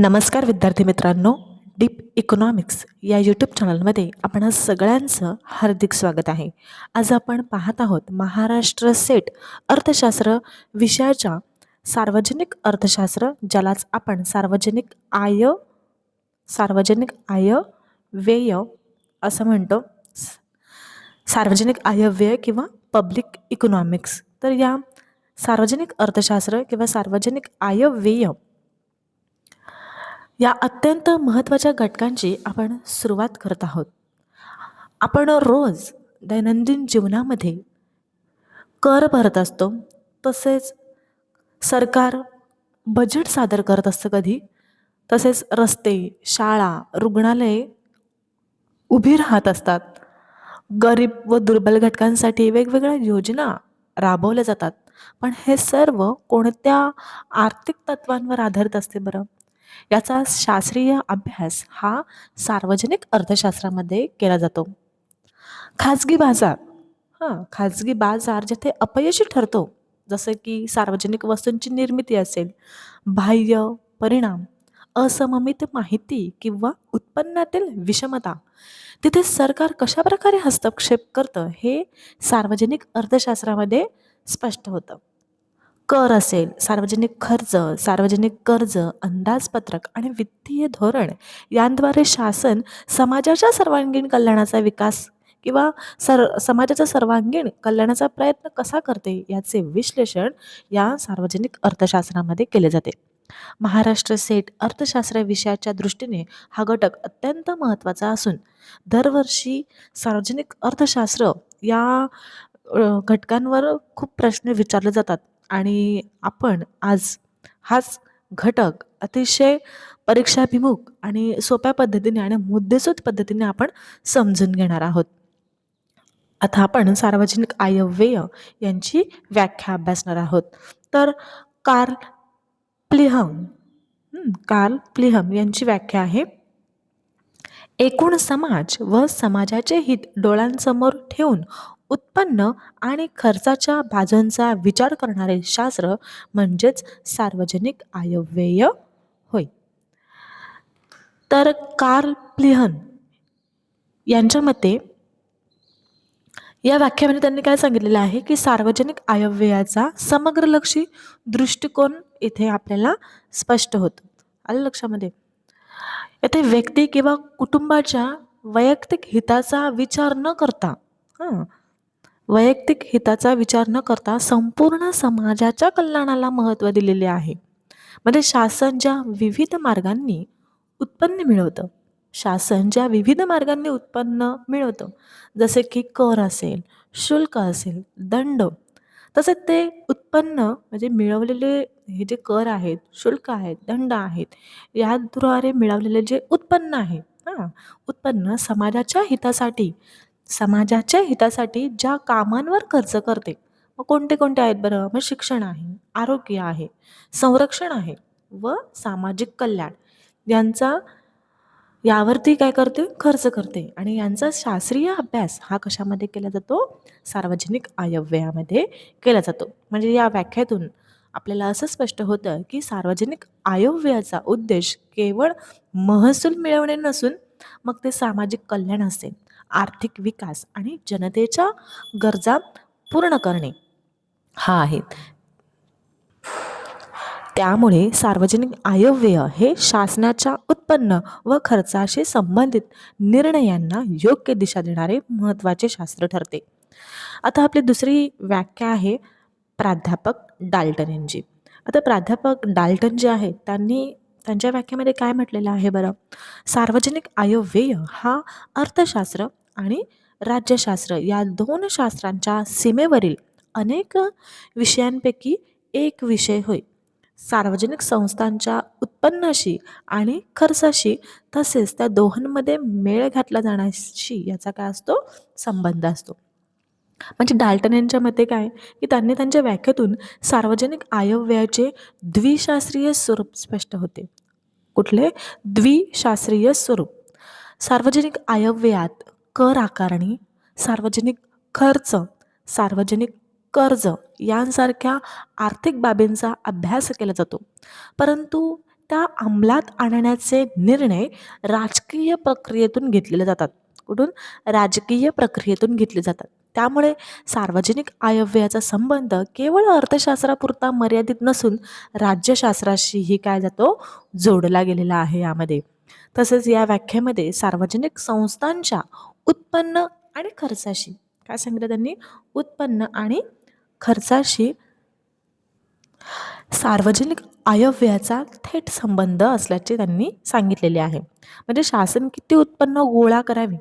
नमस्कार विद्यार्थी मित्रांनो डीप इकॉनॉमिक्स या यूट्यूब चॅनलमध्ये आपण सगळ्यांचं हार्दिक स्वागत आहे. आज आपण पाहत आहोत महाराष्ट्र सेट अर्थशास्त्र विषयाच्या सार्वजनिक अर्थशास्त्र ज्यालाच आपण सार्वजनिक आय सार्वजनिक आय व्यय असं म्हणतो. स- सार्वजनिक आयव्यय किंवा पब्लिक इकॉनॉमिक्स तर या सार्वजनिक अर्थशास्त्र किंवा सार्वजनिक आयव्यय या अत्यंत महत्त्वाच्या घटकांची आपण सुरुवात करत आहोत. आपण रोज दैनंदिन जीवनामध्ये कर भरत असतो तसेच सरकार बजेट सादर करत असतं कधी तसेच रस्ते शाळा रुग्णालये उभी राहत असतात. गरीब व दुर्बल घटकांसाठी वेगवेगळ्या योजना राबवल्या जातात. पण हे सर्व कोणत्या आर्थिक तत्वांवर आधारित असते बरं? याचा शास्त्रीय अभ्यास हा सार्वजनिक अर्थशास्त्रामध्ये केला जातो. खाजगी बाजार हां खाजगी बाजार जिथे अपयशी ठरतो जसं की सार्वजनिक वस्तूंची निर्मिती असेल बाह्य परिणाम असममित माहिती किंवा उत्पन्नातील विषमता तिथे सरकार कशा प्रकारे हस्तक्षेप करतं हे सार्वजनिक अर्थशास्त्रामध्ये स्पष्ट होतं. कर असेल सार्वजनिक खर्च सार्वजनिक कर्ज अंदाजपत्रक आणि वित्तीय धोरण यांद्वारे शासन समाजाच्या सर्वांगीण कल्याणाचा विकास किंवा सर समाजाच्या सर्वांगीण कल्याणाचा प्रयत्न कसा करते याचे विश्लेषण या सार्वजनिक अर्थशास्त्रामध्ये केले जाते. महाराष्ट्र सेट अर्थशास्त्र विषयाच्या दृष्टीने हा घटक अत्यंत महत्त्वाचा असून दरवर्षी सार्वजनिक अर्थशास्त्र या घटकांवर खूप प्रश्न विचारले जातात. आणि आपण आज हाच घटक अतिशय परीक्षाभिमुख आणि सोप्या पद्धतीने आणि मुद्देसूद पद्धतीने आपण समजून घेणार आहोत. आता आपण सार्वजनिक आयव्यय यांची व्याख्या अभ्यासणार आहोत. तर कार्ल प्लिहम कार्ल प्लिहम यांची व्याख्या आहे. एकूण समाज व समाजाचे हित डोळ्यांसमोर ठेवून उत्पन्न आणि खर्चाच्या बाजूंचा विचार करणारे शास्त्र म्हणजेच सार्वजनिक आयव्यय. होय. तर कार्ल प्लिहन यांच्या मते या व्याख्यामध्ये त्यांनी काय सांगितलेलं आहे की सार्वजनिक आयव्ययाचा समग्रलक्षी दृष्टिकोन इथे आपल्याला स्पष्ट होतो. आलं लक्षामध्ये? येथे व्यक्ती किंवा कुटुंबाच्या वैयक्तिक हिताचा विचार न करता हां वैयक्तिक हिताचा विचार न करता संपूर्ण समाजाच्या कल्याणाला महत्त्व दिलेले आहे. म्हणजे शासन ज्या विविध मार्गांनी उत्पन्न मिळवतं शासन ज्या विविध मार्गांनी उत्पन्न मिळवतं जसे की कर असेल शुल्क असेल दंड तसेच ते उत्पन्न म्हणजे मिळवलेले हे जे कर आहेत शुल्क आहेत दंड आहेत याद्वारे मिळवलेले जे उत्पन्न आहे हां उत्पन्न समाजाच्या हितासाठी समाजाच्या हितासाठी ज्या कामांवर खर्च करते मग कोणते कोणते आहेत बरं? मग शिक्षण आहे आरोग्य आहे संरक्षण आहे व सामाजिक कल्याण. यांचा यावरती काय करते? खर्च करते. आणि यांचा शास्त्रीय अभ्यास हा कशामध्ये केला जातो? सार्वजनिक आयव्ययामध्ये केला जातो. म्हणजे या व्याख्यातून आपल्याला असं स्पष्ट होतं की सार्वजनिक आयव्ययाचा उद्देश केवळ महसूल मिळवणे नसून मग ते सामाजिक कल्याण असेल. आर्थिक विकास आणि जनतेच्या गरजा पूर्ण करणे. हा आहे. त्यामुळे सार्वजनिक आयव्यय हे शासनाच्या उत्पन्न व खर्चाशी संबंधित निर्णयांना योग्य दिशा देणारे महत्त्वाचे शास्त्र ठरते. आता आपली दुसरी व्याख्या आहे प्राध्यापक डाल्टन यांची आता प्राध्यापक डाल्टन जे आहेत. त्यांनी त्यांच्या व्याख्यामध्ये काय म्हटलेलं आहे बरं? सार्वजनिक आयव्यय हा अर्थशास्त्र आणि राज्यशास्त्र या दोन शास्त्रांच्या सीमेवरील अनेक विषयांपैकी एक विषय होय. सार्वजनिक संस्थांच्या उत्पन्नाशी आणि खर्चाशी तसेच त्या दोहांमध्ये मेळ घातला जाण्याशी याचा काय असतो? संबंध असतो. म्हणजे डाल्टन यांच्या मते काय? की त्यांनी त्यांच्या व्याख्यातून सार्वजनिक आयव्ययाचे द्विशास्त्रीय स्वरूप स्पष्ट होते. कुठले? द्विशास्त्रीय स्वरूप. सार्वजनिक आयव्ययात कर आकारणी सार्वजनिक खर्च सार्वजनिक कर्ज यांसारख्या आर्थिक बाबींचा अभ्यास केला जातो. परंतु त्या अंमलात आणण्याचे निर्णय राजकीय प्रक्रियेतून घेतलेले जातात. कुठून? राजकीय प्रक्रियेतून घेतले जातात. त्यामुळे सार्वजनिक आयव्ययाचा संबंध केवळ अर्थशास्त्रापुरता मर्यादित नसून राज्यशास्त्राशीही काय जातो? जोडला गेलेला आहे यामध्ये. तसेच या व्याख्येमध्ये सार्वजनिक संस्थांच्या उत्पन्न आणि खर्चाशी. काय सांगितलं त्यांनी? उत्पन्न आणि खर्चाशी सार्वजनिक आयव्ययाचा थेट संबंध असल्याचे त्यांनी सांगितलेले आहे. म्हणजे शासन किती उत्पन्न गोळा करावे?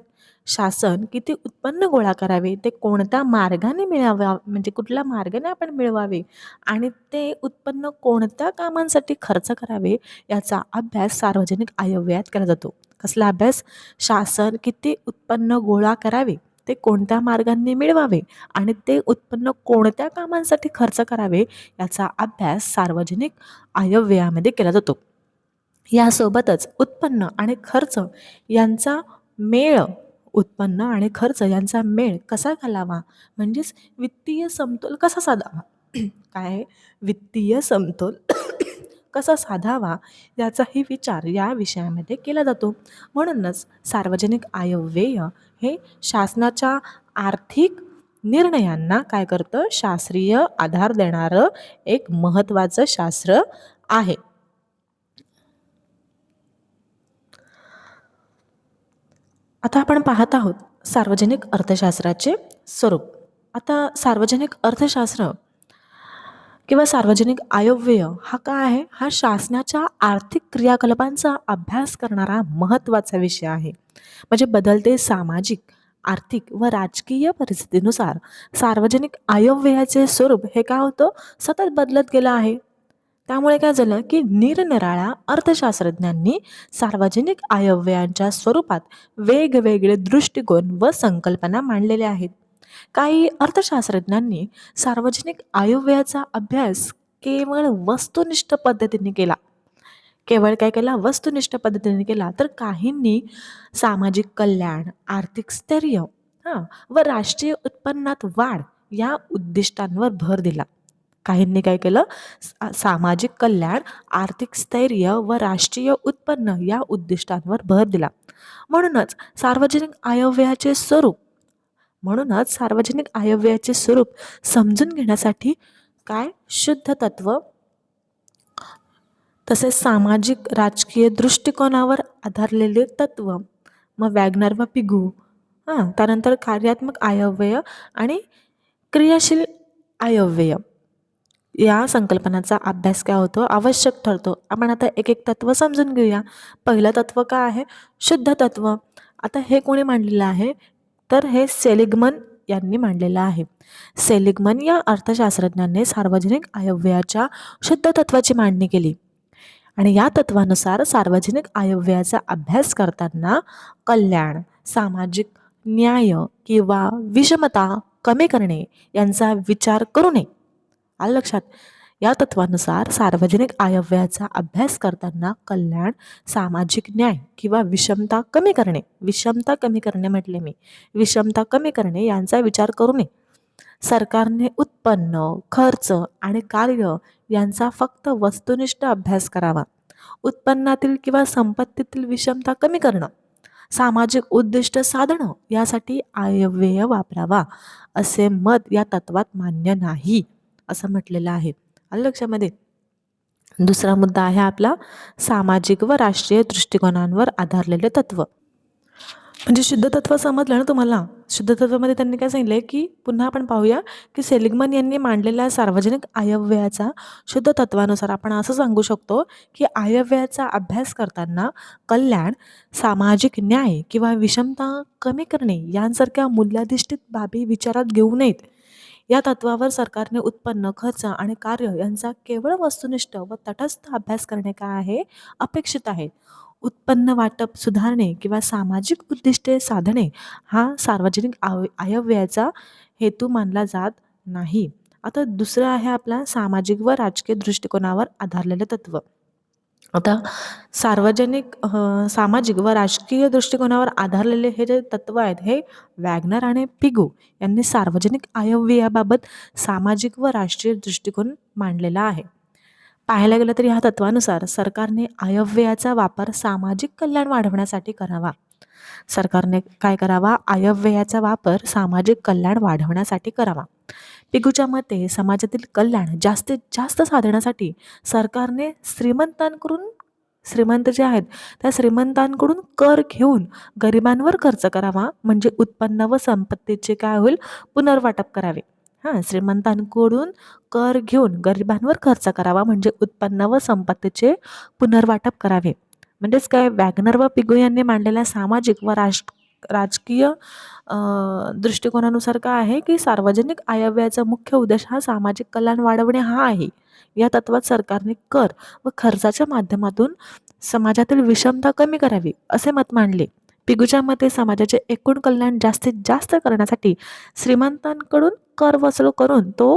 शासन किती उत्पन्न गोळा करावे? ते कोणत्या मार्गाने मिळावा? म्हणजे कुठल्या मार्गाने आपण मिळवावे? आणि ते उत्पन्न कोणत्या कामांसाठी खर्च करावे? याचा अभ्यास सार्वजनिक आयव्ययात केला जातो. कसला अभ्यास? शासन किती उत्पन्न गोळा करावे? ते कोणत्या मार्गांनी मिळवावे? आणि ते उत्पन्न कोणत्या कामांसाठी खर्च करावे? याचा अभ्यास सार्वजनिक आयव्ययामध्ये केला जातो. यासोबतच उत्पन्न आणि खर्च यांचा मेळ उत्पन्न आणि खर्च यांचा मेळ कसा घालावा? म्हणजेच वित्तीय समतोल कसा साधावा? काय वित्तीय समतोल कसा साधावा याचाही विचार या विषयामध्ये केला जातो. म्हणूनच सार्वजनिक आयव्यय हे शासनाच्या आर्थिक निर्णयांना काय करतं? शास्त्रीय आधार देणारं एक महत्त्वाचं शास्त्र आहे. आता आपण पाहत आहोत सार्वजनिक अर्थशास्त्राचे स्वरूप. आता सार्वजनिक अर्थशास्त्र किंवा सार्वजनिक आयव्यय हा काय आहे? हा शासनाच्या आर्थिक क्रियाकलापांचा अभ्यास करणारा महत्त्वाचा विषय आहे. म्हणजे बदलते सामाजिक आर्थिक व राजकीय परिस्थितीनुसार सार्वजनिक आयव्ययाचे स्वरूप हे काय होतं? सतत बदलत गेलं आहे. त्यामुळे काय झालं की निरनिराळ्या अर्थशास्त्रज्ञांनी सार्वजनिक आयव्ययांच्या स्वरूपात वेगवेगळे दृष्टिकोन व संकल्पना मांडलेल्या आहेत. काही अर्थशास्त्रज्ञांनी सार्वजनिक आयव्ययाचा अभ्यास केवळ वस्तुनिष्ठ पद्धतीने केला. केवळ काय केला? वस्तुनिष्ठ पद्धतीने केला. तर काहींनी सामाजिक कल्याण आर्थिक स्थैर्य हां व राष्ट्रीय उत्पन्नात वाढ या उद्दिष्टांवर भर दिला. काहींनी काय केलं? सामाजिक कल्याण आर्थिक स्थैर्य व राष्ट्रीय उत्पन्न या उद्दिष्टांवर भर दिला. म्हणूनच सार्वजनिक आयव्ययाचे स्वरूप म्हणूनच सार्वजनिक आयव्ययाचे स्वरूप समजून घेण्यासाठी काय शुद्ध तत्व? तसेच सामाजिक राजकीय दृष्टिकोनावर आधारलेले तत्व. मग वॅगनार व पिगू हां त्यानंतर कार्यात्मक आयव्यय आणि क्रियाशील आयव्यय. या संकल्पनाचा अभ्यास काय होतो? आवश्यक ठरतो. आपण आता एक एक तत्व समजून घेऊया. पहिलं तत्व काय आहे? शुद्ध तत्व. आता हे कोणी मांडलेलं आहे? तर हे सेलिगमन यांनी मांडलेलं आहे. सेलिगमन या अर्थशास्त्रज्ञांनी सार्वजनिक आयव्ययाच्या शुद्ध तत्वाची मांडणी केली. आणि या तत्वानुसार सार्वजनिक आयव्ययाचा अभ्यास करताना कल्याण सामाजिक न्याय किंवा विषमता कमी करणे यांचा विचार करू नये. आलं लक्षात? या तत्वानुसार सार्वजनिक आयव्ययाचा अभ्यास करताना कल्याण सामाजिक न्याय किंवा विषमता कमी करणे. विषमता कमी करणे म्हटले मी. विषमता कमी करणे यांचा विचार करू नये. सरकारने उत्पन्न खर्च आणि कार्य यांचा फक्त वस्तुनिष्ठ अभ्यास करावा. उत्पन्नातील किंवा संपत्तीतील विषमता कमी करणं. सामाजिक उद्दिष्ट साधणं यासाठी आयव्यय वापरावा. असे मत या तत्वात मान्य नाही असं म्हटलेलं आहे. आलं लक्षामध्ये. दुसरा मुद्दा आहे आपला सामाजिक व राष्ट्रीय दृष्टिकोनांवर आधारलेले तत्व. म्हणजे शुद्ध तत्व समजलं ना तुम्हाला? शुद्ध तत्वामध्ये त्यांनी काय सांगितलं की पुन्हा आपण पाहूया की सेलिगमन यांनी मांडलेल्या सार्वजनिक आयव्ययाचा शुद्ध तत्वानुसार आपण असं सांगू शकतो की आयव्ययाचा अभ्यास करताना कल्याण सामाजिक न्याय किंवा विषमता कमी करणे यांसारख्या मूल्याधिष्ठित बाबी विचारात घेऊ नयेत. या तत्वावर सरकारने उत्पन्न खर्च आणि कार्य यांचा केवळ वस्तुनिष्ठ व तटस्थ अभ्यास करणे काय आहे? अपेक्षित आहे. उत्पन्न वाटप सुधारणे किंवा सामाजिक उद्दिष्टे साधणे हा सार्वजनिक आव आयव्ययाचा हेतू मानला जात नाही. आता दुसरं आहे आपला सामाजिक व राजकीय दृष्टिकोनावर आधारलेलं तत्व. आता सार्वजनिक सामाजिक व राजकीय दृष्टिकोनावर आधारलेले हे जे तत्व आहेत हे वॅगनर आणि पिगू यांनी सार्वजनिक आयव्ययाबाबत सामाजिक व राष्ट्रीय दृष्टिकोन मांडलेला आहे. पाहायला गेलं तर ह्या तत्वानुसार सरकारने आयव्ययाचा वापर सामाजिक कल्याण वाढवण्यासाठी करावा. सरकारने काय करावा? आयव्ययाचा वापर सामाजिक कल्याण वाढवण्यासाठी करावा. पिगूच्या मते समाजातील कल्याण जास्तीत जास्त साधण्यासाठी सरकारने श्रीमंतांकडून श्रीमंत जे आहेत त्या श्रीमंतांकडून कर घेऊन गरिबांवर खर्च करावा. म्हणजे उत्पन्न व संपत्तीचे काय होईल? पुनर्वाटप करावे. हां श्रीमंतांकडून कर घेऊन गरिबांवर खर्च करावा. म्हणजे उत्पन्न व संपत्तीचे पुनर्वाटप करावे. म्हणजेच काय? वॅगनर व पिगू यांनी मांडलेल्या सामाजिक व राष्ट्र राजकीय दृष्टिकोनानुसार काय आहे की सार्वजनिक आयव्याचा मुख्य उद्देश हा सामाजिक कल्याण वाढवणे हा आहे. या तत्वात सरकारने कर व खर्चाच्या माध्यमातून समाजातील विषमता कमी करावी असे मत मांडले. पिगूच्या मते समाजाचे एकूण कल्याण जास्तीत जास्त करण्यासाठी श्रीमंतांकडून कर वसूल करून तो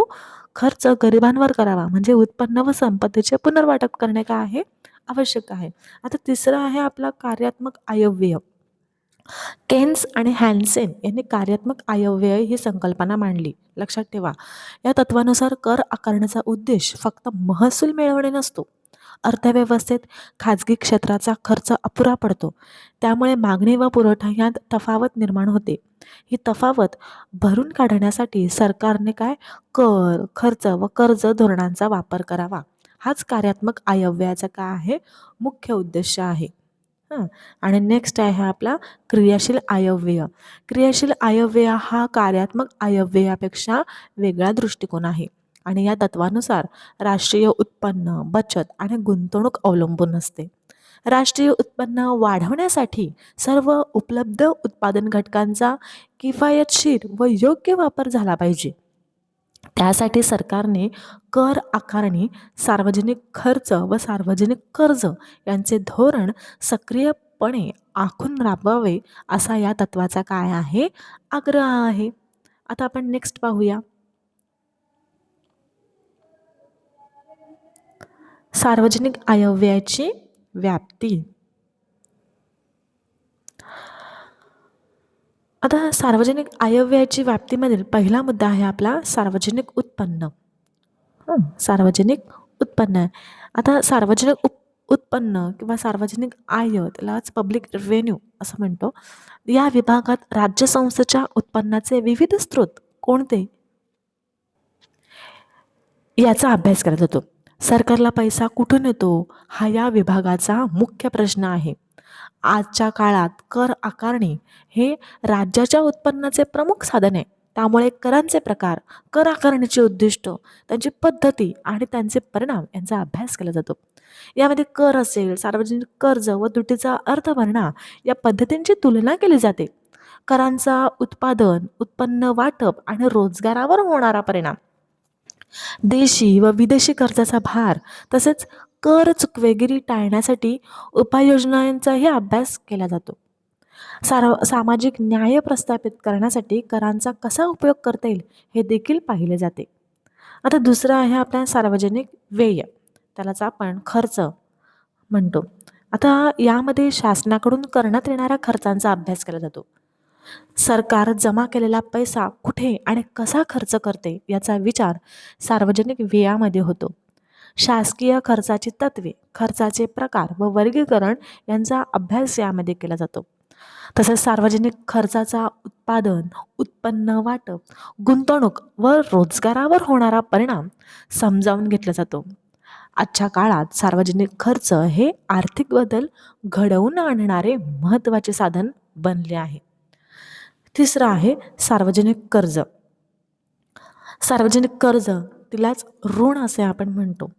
खर्च गरिबांवर करावा म्हणजे उत्पन्न व संपत्तीचे पुनर्वाटप करणे काय आहे? आवश्यक आहे. आता तिसरं आहे आपला कार्यात्मक आयव्यय. केन्स आणि हॅन्सेन यांनी कार्यात्मक आयव्यय ही संकल्पना मांडली. लक्षात ठेवा या तत्वानुसार कर आकारण्याचा उद्देश फक्त महसूल मिळवणे नसतो. अर्थव्यवस्थेत खाजगी क्षेत्राचा खर्च अपुरा पडतो. त्यामुळे मागणी व पुरवठा यात तफावत निर्माण होते. ही तफावत भरून काढण्यासाठी सरकारने काय? कर खर्च व कर्ज धोरणांचा वापर करावा. हाच कार्यात्मक आयव्ययाचा काय आहे? मुख्य उद्देश आहे. हां. आणि नेक्स्ट आहे आपला क्रियाशील आयव्यय. क्रियाशील आयव्यय हा कार्यात्मक आयव्ययापेक्षा वेगळा दृष्टिकोन आहे. आणि या तत्वानुसार राष्ट्रीय उत्पन्न बचत आणि गुंतवणूक अवलंबून असते. राष्ट्रीय उत्पन्न वाढवण्यासाठी सर्व उपलब्ध उत्पादन घटकांचा किफायतशीर व योग्य वापर झाला पाहिजे. त्यासाठी सरकारने कर आकारणी सार्वजनिक खर्च व सार्वजनिक कर्ज यांचे धोरण सक्रियपणे आखून राबवावे असा या तत्वाचा काय आहे? आग्रह आहे. आता आपण नेक्स्ट पाहूया. सार्वजनिक आयव्याची व्याप्ती. आता सार्वजनिक आयव्ययाची व्याप्तीमधील पहिला मुद्दा आहे आपला सार्वजनिक उत्पन्न. सार्वजनिक उत्पन्न. आता सार्वजनिक उप उत्पन्न किंवा सार्वजनिक आय त्यालाच पब्लिक रेव्हेन्यू असं म्हणतो. या विभागात राज्य संस्थेच्या उत्पन्नाचे विविध स्रोत कोणते? याचा अभ्यास करत होतो. सरकारला पैसा कुठून येतो? हा या विभागाचा मुख्य प्रश्न आहे. आजच्या काळात कर आकारणी हे राज्याच्या उत्पन्नाचे प्रमुख साधन आहे. त्यामुळे करांचे प्रकार कर आकारणीचे उद्दिष्ट त्यांची पद्धती आणि त्यांचे परिणाम यांचा अभ्यास केला जातो. यामध्ये कर असेल सार्वजनिक कर्ज व तुटीचा अर्थ भरणा या पद्धतींची तुलना केली जाते. करांचा उत्पादन उत्पन्न वाटप आणि रोजगारावर होणारा परिणाम. देशी व विदेशी कर्जाचा भार तसेच कर चुकवेगिरी टाळण्यासाठी उपाययोजनांचाही अभ्यास केला जातो. सार्व सामाजिक न्याय प्रस्थापित करण्यासाठी करांचा कसा उपयोग करता येईल हे देखील पाहिले जाते. आता दुसरं आहे आपल्या सार्वजनिक व्यय. त्यालाच आपण खर्च म्हणतो. आता यामध्ये शासनाकडून करण्यात येणाऱ्या खर्चांचा अभ्यास केला जातो. सरकार जमा केलेला पैसा कुठे आणि कसा खर्च करते याचा विचार सार्वजनिक व्ययामध्ये होतो. शासकीय खर्चाची तत्वे खर्चाचे प्रकार व वर्गीकरण यांचा अभ्यास यामध्ये केला जातो. तसेच सार्वजनिक खर्चाचा उत्पादन उत्पन्न वाटप गुंतवणूक व रोजगारावर होणारा परिणाम समजावून घेतला जातो. आजच्या काळात सार्वजनिक खर्च हे आर्थिक बदल घडवून आणणारे महत्त्वाचे साधन बनले आहे. तिसरं आहे सार्वजनिक कर्ज. सार्वजनिक कर्ज तिलाच ऋण असे आपण म्हणतो.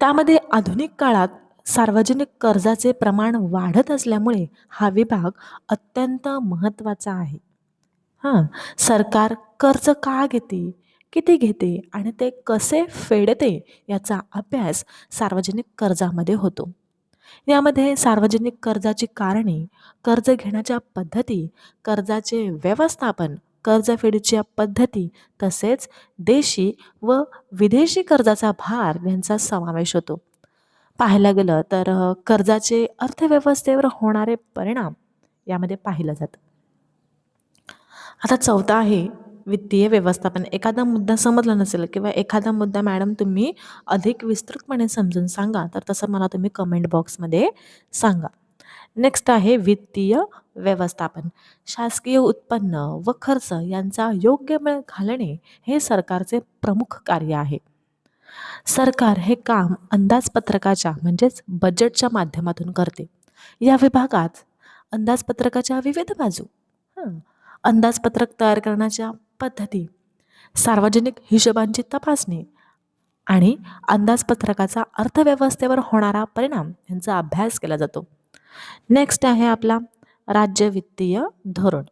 त्यामध्ये आधुनिक काळात सार्वजनिक कर्जाचे प्रमाण वाढत असल्यामुळे हा विभाग अत्यंत महत्त्वाचा आहे. हां सरकार कर्ज का घेते किती घेते आणि ते कसे फेडते याचा अभ्यास सार्वजनिक कर्जामध्ये होतो. यामध्ये सार्वजनिक कर्जाची कारणे कर्ज घेण्याच्या पद्धती कर्जाचे व्यवस्थापन कर्जफेडीच्या पद्धती तसेच देशी व विदेशी कर्जाचा भार यांचा समावेश होतो. पाहायला गेलं तर कर्जाचे अर्थव्यवस्थेवर होणारे परिणाम यामध्ये पाहिलं जातं. आता चौथा आहे वित्तीय व्यवस्थापन. एखादा मुद्दा समजला नसेल किंवा एखादा मुद्दा मॅडम तुम्ही अधिक विस्तृतपणे समजून सांगा तर तसं मला तुम्ही कमेंट बॉक्समध्ये सांगा. नेक्स्ट आहे वित्तीय व्यवस्थापन. शासकीय उत्पन्न व खर्च यांचा योग्य मेळ घालणे हे सरकारचे प्रमुख कार्य आहे. सरकार हे काम अंदाजपत्रकाच्या म्हणजेच बजेटच्या माध्यमातून करते. या विभागात अंदाजपत्रकाच्या विविध बाजू. अंदाजपत्रक तयार करण्याच्या पद्धती सार्वजनिक हिशोबांची तपासणी आणि अंदाजपत्रकाचा अर्थव्यवस्थेवर होणारा परिणाम यांचा अभ्यास केला जातो. नेक्स्ट आहे आपला राज्य वित्तीय धोरण.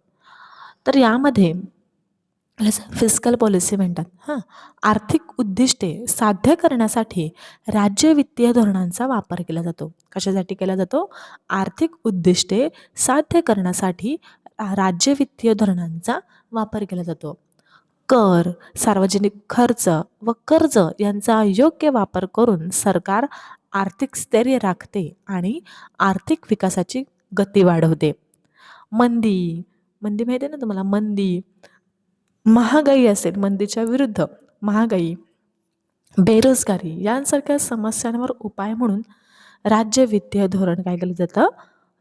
तर यामध्ये फिस्कल पॉलिसी म्हणतात. हां. आर्थिक उद्दिष्टे साध्य करण्यासाठी राज्य वित्तीय धोरणांचा वापर केला जातो. कशासाठी केला जातो? आर्थिक उद्दिष्टे साध्य करण्यासाठी राज्य वित्तीय धोरणांचा वापर केला जातो. कर सार्वजनिक खर्च व कर्ज यांचा योग्य वापर करून सरकार आर्थिक स्थैर्य राखते आणि आर्थिक विकासाची गती वाढवते. मंदी मंदी माहिती आहे ना तुम्हाला? मंदी महागाई असेल मंदीच्या विरुद्ध महागाई बेरोजगारी यांसारख्या समस्यांवर उपाय म्हणून राज्य वित्तीय धोरण काय केलं जातं?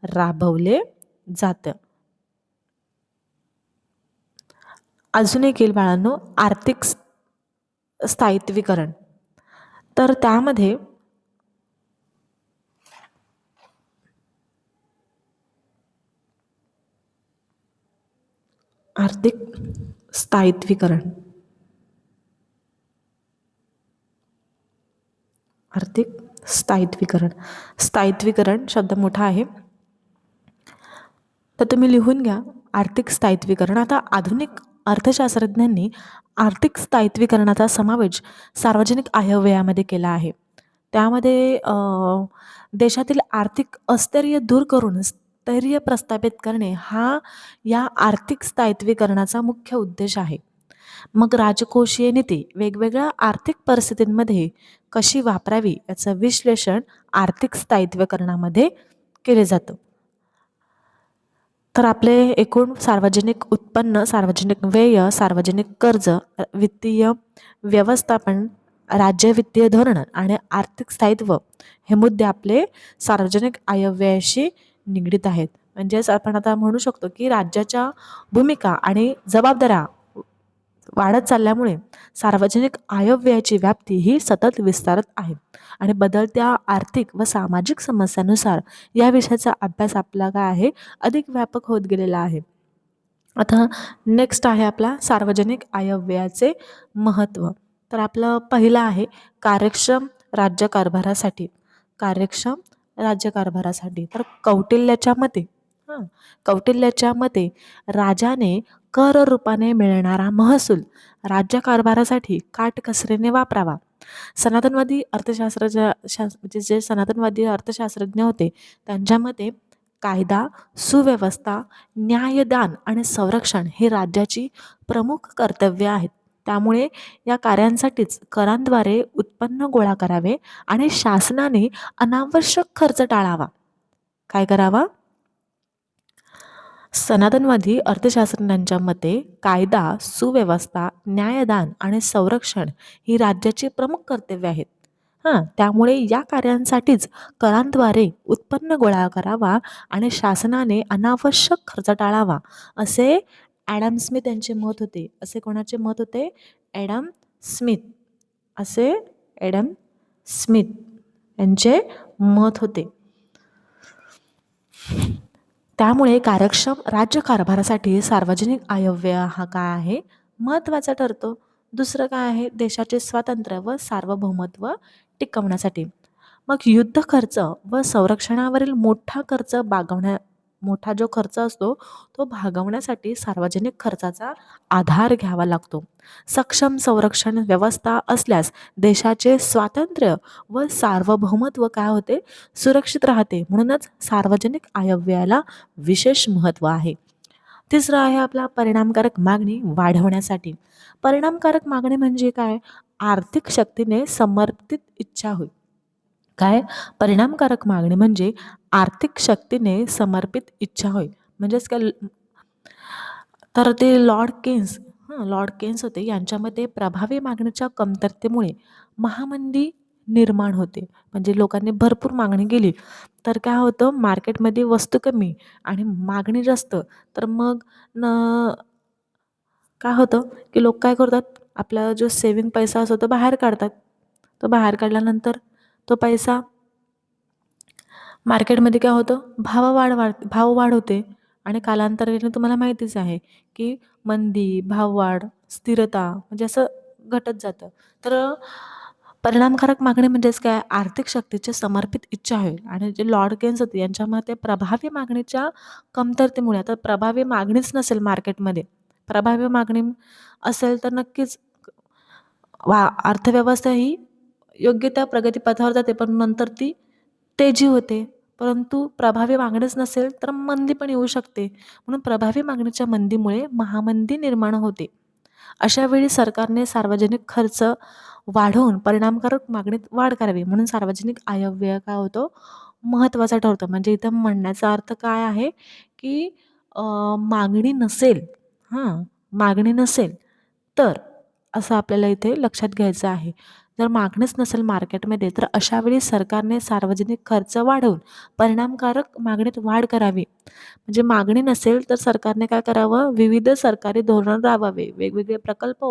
राबवले जातं. अजून एक येईल बाळांनो आर्थिक स्थायित्वीकरण. तर त्यामध्ये आर्थिक स्थायित्वीकरण. आर्थिक स्थायित्वीकरण. स्थायित्वीकरण शब्द मोठा आहे. तर तुम्ही लिहून घ्या आर्थिक स्थायित्वीकरण. आता आधुनिक अर्थशास्त्रज्ञांनी आर्थिक स्थायित्वीकरणाचा समावेश सार्वजनिक आयव्ययामध्ये केला आहे. त्यामध्ये देशातील आर्थिक अस्थैर्य दूर करून स्थैर्य प्रस्थापित करणे हा या आर्थिक स्थायित्वीकरणाचा मुख्य उद्देश आहे. मग राजकोषीय नीती वेगवेगळ्या आर्थिक परिस्थितींमध्ये कशी वापरावी याचं विश्लेषण आर्थिक स्थायित्वकरणामध्ये केले जातं. तर आपले एकूण सार्वजनिक उत्पन्न सार्वजनिक व्यय सार्वजनिक कर्ज वित्तीय व्यवस्थापन राज्य वित्तीय धोरण आणि आर्थिक स्थायित्व हे मुद्दे आपले सार्वजनिक आयव्ययाशी निगडीत आहेत. म्हणजेच आपण आता म्हणू शकतो की राज्याच्या भूमिका आणि जबाबदाऱ्या वाढत चालल्यामुळे सार्वजनिक आयव्ययाची व्याप्ती ही सतत विस्तारत आहे. आणि बदलत्या आर्थिक व सामाजिक समस्यांनुसार या विषयाचा अभ्यास आपला काय आहे? अधिक व्यापक होत गेलेला आहे. आता नेक्स्ट आहे आपला सार्वजनिक आयव्ययाचे महत्त्व तर आपलं पहिलं आहे कार्यक्षम राज्यकारभारासाठी. कार्यक्षम राज्यकारभारासाठी. तर कौटिल्याच्या मते हां कौटिल्याच्या मते राजाने कर रूपाने मिळणारा महसूल राज्यकारभारासाठी काटकसरीने वापरावा. सनातनवादी अर्थशास्त्राच्या शास म्हणजे जे सनातनवादी अर्थशास्त्रज्ञ होते त्यांच्यामध्ये कायदा सुव्यवस्था न्यायदान आणि संरक्षण हे राज्याची प्रमुख कर्तव्य आहेत. त्यामुळे या कार्यांसाठीच करांद्वारे उत्पन्न गोळा करावे आणि शासनाने अनावश्यक खर्च टाळावा. काय करावा? सनातनवादी अर्थशास्त्रज्ञांच्या मते कायदा सुव्यवस्था न्यायदान आणि संरक्षण ही राज्याची प्रमुख कर्तव्य आहेत. हां त्यामुळे या कार्यांसाठीच करांद्वारे उत्पन्न गोळा करावा आणि शासनाने अनावश्यक खर्च टाळावा असे ॲडम स्मिथ यांचे मत होते. असे कोणाचे मत होते? Adam Smith. असे ॲडम स्मिथ यांचे मत होते. त्यामुळे कार्यक्षम राज्यकारभारासाठी सार्वजनिक आयव्यय हा काय आहे? महत्त्वाचा ठरतो. दुसरं काय आहे? देशाचे स्वातंत्र्य व सार्वभौमत्व टिकवण्यासाठी. मग युद्ध खर्च व संरक्षणावरील मोठा खर्च बागवण्या मोठा जो खर्च असतो तो भागवण्यासाठी सार्वजनिक खर्चाचा आधार घ्यावा लागतो. सक्षम संरक्षण व्यवस्था असल्यास देशाचे स्वातंत्र्य व सार्वभौमत्व काय होते? सुरक्षित राहते. म्हणूनच सार्वजनिक आयव्ययाला विशेष महत्त्व आहे. तिसरं आहे आपला परिणामकारक मागणी वाढवण्यासाठी. परिणामकारक मागणी म्हणजे काय? आर्थिक शक्तीने समर्पित इच्छा होईल काय? परिणामकारक मागणी म्हणजे आर्थिक शक्तीने समर्पित इच्छा होय. म्हणजेच काय? तर ते लॉर्ड केन्स हां लॉर्ड केन्स होते. यांच्यामध्ये प्रभावी मागणीच्या कमतरतेमुळे महामंदी निर्माण होते. म्हणजे लोकांनी भरपूर मागणी केली. तर काय होतं? मार्केटमध्ये वस्तू कमी आणि मागणी जास्त. तर मग न काय होतं? की लोक काय करतात? आपला जो सेविंग पैसा असतो तो बाहेर काढतात. तो बाहेर काढल्यानंतर तो पैसा मार्केटमध्ये काय होतं? भाववाढ वाढ भाव वाढ होते. आणि कालांतराने तुम्हाला माहितीच आहे की मंदी भाववाढ स्थिरता म्हणजे असं घटत जातं. तर परिणामकारक मागणी म्हणजेच काय? आर्थिक शक्तीचे समर्पित इच्छा होईल आणि जे लॉर्ड केन्स होते यांच्यामध्ये ते प्रभावी मागणीच्या कमतरतेमुळे आता प्रभावी मागणीच नसेल मार्केटमध्ये. प्रभावी मागणी असेल तर नक्कीच वा अर्थव्यवस्था ही योग्य त्या प्रगतीपथावर जाते पण नंतर ती तेजी होते. परंतु प्रभावी मागणीच नसेल तर मंदी पण येऊ शकते. म्हणून प्रभावी मागणीच्या मंदीमुळे महामंदी निर्माण होते. अशा वेळी सरकारने सार्वजनिक खर्च वाढवून परिणामकारक मागणीत वाढ करावी. म्हणून सार्वजनिक आयव्यय काय होतो? महत्त्वाचा ठरतो. म्हणजे इथं म्हणण्याचा अर्थ काय आहे? की मागणी नसेल हां मागणी नसेल तर असं आपल्याला इथे लक्षात घ्यायचं आहे. जर मागणीच नसेल मार्केटमध्ये तर अशावेळी सरकारने सार्वजनिक खर्च वाढवून परिणामकारक मागणीत वाढ करावी. म्हणजे मागणी नसेल तर सरकारने काय करावं? विविध सरकारी धोरण राबवावे. वेगवेगळे प्रकल्प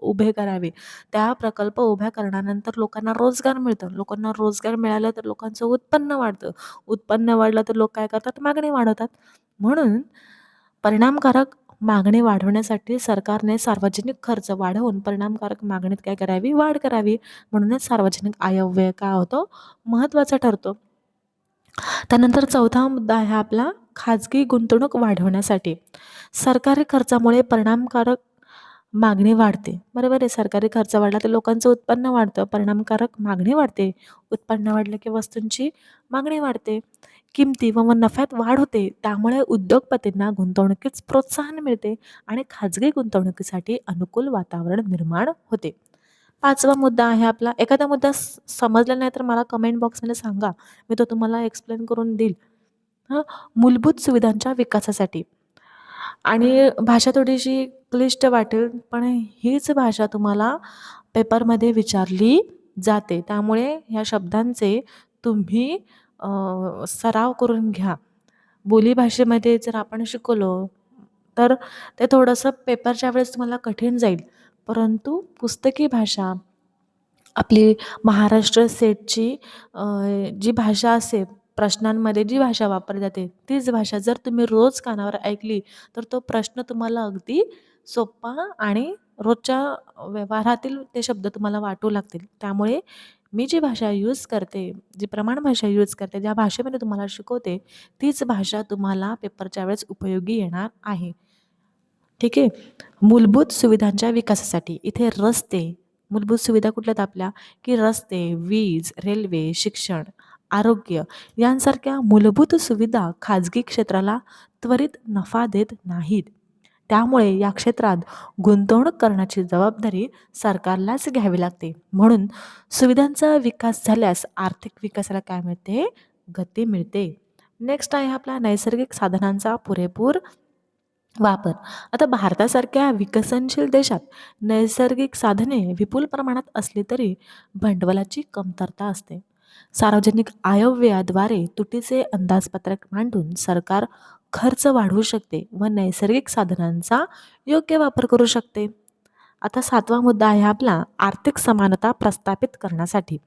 उभे करावे. त्या प्रकल्प उभ्या करण्यानंतर लोकांना रोजगार मिळतं. लोकांना रोजगार मिळालं तर लोकांचं उत्पन्न वाढतं. उत्पन्न वाढलं तर लोक काय करतात? मागणी वाढवतात. म्हणून परिणामकारक मागणी वाढवण्यासाठी सरकारने सार्वजनिक खर्च वाढवून परिणामकारक मागणीत काय करावी? वाढ करावी. म्हणूनच सार्वजनिक आयव्यय काय होतो? महत्त्वाचा ठरतो. त्यानंतर चौथा मुद्दा आहे आपला खाजगी गुंतवणूक वाढवण्यासाठी. सरकारी खर्चामुळे परिणामकारक मागणी वाढते. बरोबर आहे. सरकारी खर्च वाढला तर लोकांचं उत्पन्न वाढतं. परिणामकारक मागणी वाढते. उत्पन्न वाढलं की वस्तूंची मागणी वाढते. किमती व नफ्यात वाढ होते त्यामुळे उद्योगपतींना गुंतवणुकीस प्रोत्साहन मिळते आणि खाजगी गुंतवणुकीसाठी अनुकूल वातावरण निर्माण होते. पाचवा मुद्दा आहे आपला एखादा मुद्दा समजला नाही तर मला कमेंट बॉक्समध्ये सांगा मी तो तुम्हाला एक्सप्लेन करून देईल. हां? मूलभूत सुविधांच्या विकासासाठी. आणि भाषा थोडीशी क्लिष्ट वाटेल पण हीच भाषा तुम्हाला पेपरमध्ये विचारली जाते. त्यामुळे ह्या शब्दांचे तुम्ही सराव करून घ्या. बोलीभाषेमध्ये जर आपण शिकलो तर ते थोडंसं पेपरच्या वेळेस तुम्हाला कठीण जाईल. परंतु पुस्तकी भाषा आपली महाराष्ट्र सेटची जी भाषा असेल प्रश्नांमध्ये जी भाषा वापरली जाते तीच भाषा जर तुम्ही रोज कानावर ऐकली तर तो प्रश्न तुम्हाला अगदी सोपा आणि रोजच्या व्यवहारातील ते शब्द तुम्हाला वाटू लागतील. त्यामुळे मी जी भाषा यूज करते जी प्रमाण भाषा यूज करते ज्या भाषेमध्ये तुम्हाला शिकवते तीच भाषा तुम्हाला पेपरच्या वेळेस उपयोगी येणार आहे. ठीक आहे? मूलभूत सुविधांच्या विकासासाठी इथे रस्ते मूलभूत सुविधा कुठल्यात आपल्या? की रस्ते वीज रेल्वे शिक्षण आरोग्य यांसारख्या मूलभूत सुविधा खाजगी क्षेत्राला त्वरित नफा देत नाहीत. त्यामुळे या क्षेत्रात गुंतवणूक करण्याची जबाबदारी सरकारलाच घ्यावी लागते. म्हणून सुविधांचा विकास झाल्यास आर्थिक विकासाला काय मिळते? गती मिळते. नेक्स्ट आहे आपला नैसर्गिक साधनांचा पुरेपूर वापर. आता भारतासारख्या विकसनशील देशात नैसर्गिक साधने विपुल प्रमाणात असली तरी भांडवलाची कमतरता असते. सार्वजनिक आयव्ययाद्वारे तुटीचे अंदाजपत्रक मांडून सरकार खर्च वाढवू शकते व नैसर्गिक साधनांचा योग्य वापर करू शकते. आता सातवा मुद्दा आहे आपला आर्थिक समानता प्रस्थापित करण्यासाठी.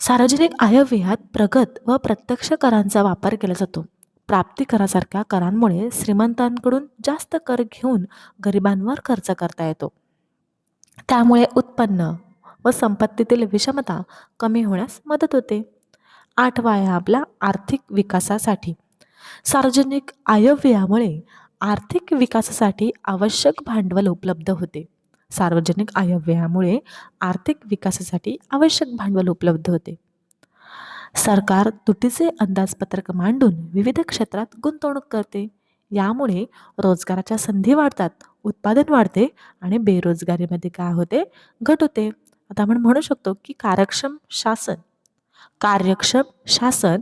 सार्वजनिक आयव्ययात प्रगत व प्रत्यक्ष करांचा वापर केला जातो. प्राप्ती करासारख्या करांमुळे श्रीमंतांकडून जास्त कर घेऊन गरिबांवर खर्च करता येतो. त्यामुळे उत्पन्न व संपत्तीतील विषमता कमी होण्यास मदत होते. आठवा आहे आपला आर्थिक विकासासाठी. सार्वजनिक आयव्ययामुळे आर्थिक विकासासाठी आवश्यक भांडवल उपलब्ध होते. सार्वजनिक आयव्ययामुळे आर्थिक विकासासाठी आवश्यक भांडवल उपलब्ध होते. सरकार तुटीचे अंदाजपत्रक मांडून विविध क्षेत्रात गुंतवणूक करते. यामुळे रोजगाराच्या संधी वाढतात उत्पादन वाढते आणि बेरोजगारीमध्ये काय होते घट होते. आता आपण म्हणू शकतो की कार्यक्षम शासन. कार्यक्षम शासन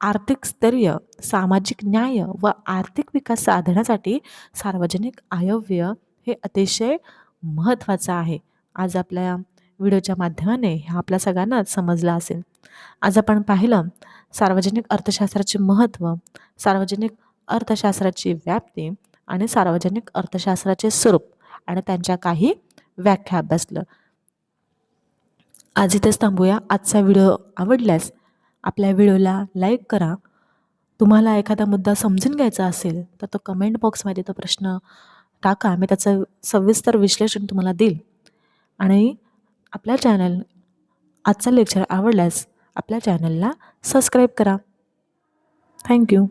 आर्थिक स्थैर्य सामाजिक न्याय व आर्थिक विकास साधण्यासाठी सार्वजनिक आयव्यय हे अतिशय महत्त्वाचं आहे. आज आपल्या व्हिडिओच्या माध्यमाने हे आपल्या सगळ्यांनाच समजलं असेल. आज आपण पाहिलं सार्वजनिक अर्थशास्त्राचे महत्त्व सार्वजनिक अर्थशास्त्राची व्याप्ती आणि सार्वजनिक अर्थशास्त्राचे स्वरूप आणि त्यांच्या काही व्याख्या अभ्यासलं. आज इथेच थांबूया. आजचा व्हिडिओ आवडल्यास आपल्या व्हिडिओला लाईक करा. तुम्हाला एखादा मुद्दा समजून घ्यायचा असेल तर तो कमेंट बॉक्समध्ये तो प्रश्न टाका. मी त्याचं सविस्तर विश्लेषण तुम्हाला देईल. आणि आपल्या चॅनल आजचा लेक्चर आवडल्यास आपल्या चॅनलला सबस्क्राईब करा. थँक्यू.